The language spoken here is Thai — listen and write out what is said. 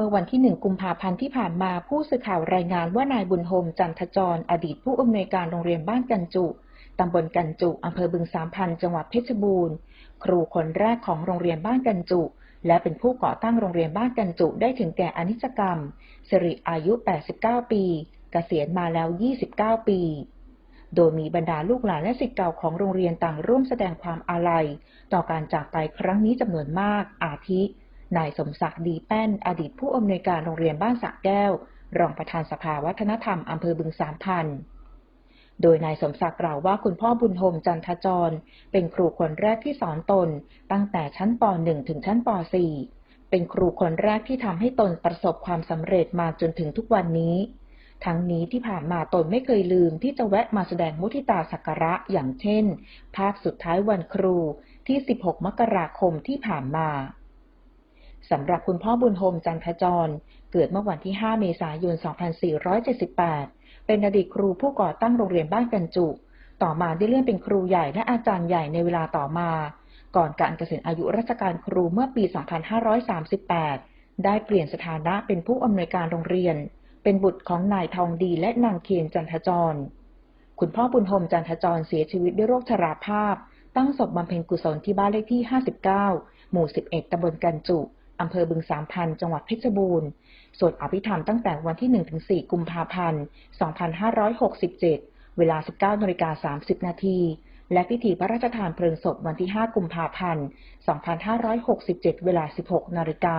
เมื่อวันที่ 1 กุมภาพันธ์ที่ผ่านมาผู้สื่อข่าวรายงานว่านายบุญโฮมจันทจร อดีตผู้อำนวยการโรงเรียนบ้านกันจุ ตำบลกันจุ อำเภอบึงสามพันจังหวัดเพชรบูรณ์ ครูคนแรกของโรงเรียนบ้านกันจุ และเป็นผู้ก่อตั้งโรงเรียนบ้านกันจุได้ถึงแก่อนิจกรรมสิริอายุ 89 ปีเกษียณมาแล้ว 29 ปี โดยมีบรรดาลูกหลานและศิษย์เก่าของโรงเรียนต่างร่วมแสดงความอาลัย ต่อการจากไปครั้งนี้จำนวนมาก อาทิ นายสมศักดิ์ดีแป้น อดีตผู้อำนวยการโรงเรียนบ้านสะแก้ว รองประธานสภาวัฒนธรรมอำเภอบึงสามพันธโดยนายสมศักดิ์กล่าวว่าคุณพ่อบุญโฮมจันทจร เป็นครูคนแรกที่สอนตน ตั้งแต่ชั้นป .1 ถึงชั้นป .4 เป็นครูคนแรกที่ทำให้ตนประสบความสำเร็จมาจนถึงทุกวันนี้ ทั้งนี้ที่ผ่านมาตนไม่เคยลืมที่จะแวะมาแสดงมุทิตาสักการะอย่างเช่น ภาคสุดท้ายวันครูที่ 16 มกราคมที่ผ่านมา สำหรับคุณพ่อบุญโฮมจันทจร เกิดเมื่อวันที่ 5 เมษายน 2478 เป็นอดีตครูผู้ก่อตั้งโรงเรียนบ้านกันจุ ต่อมาได้เลื่อนเป็นครูใหญ่และอาจารย์ใหญ่ในเวลาต่อมา ก่อนการเกษียณอายุราชการครูเมื่อปี 2538 ได้เปลี่ยนสถานะเป็นผู้อำนวยการโรงเรียน เป็นบุตรของนายทองดีและนางเคียนจันทจร คุณพ่อบุญโฮมจันทจรเสียชีวิตด้วยโรคชราภาพ ตั้งศพบำเพ็ญกุศลที่บ้านเลขที่ 59 หมู่ 11ตำบลกันจุ อำเภอบึงสามพัน จังหวัดเพชรบูรณ์ สวดอภิธรรมตั้งแต่วันที่ 1-4 กุมภาพันธ์ 2567 เวลา 19นาฬิกา30 นาที และพิธีพระราชทานเพลิงศพวันที่ 5 กุมภาพันธ์ 2567 เวลา 16นาฬิกา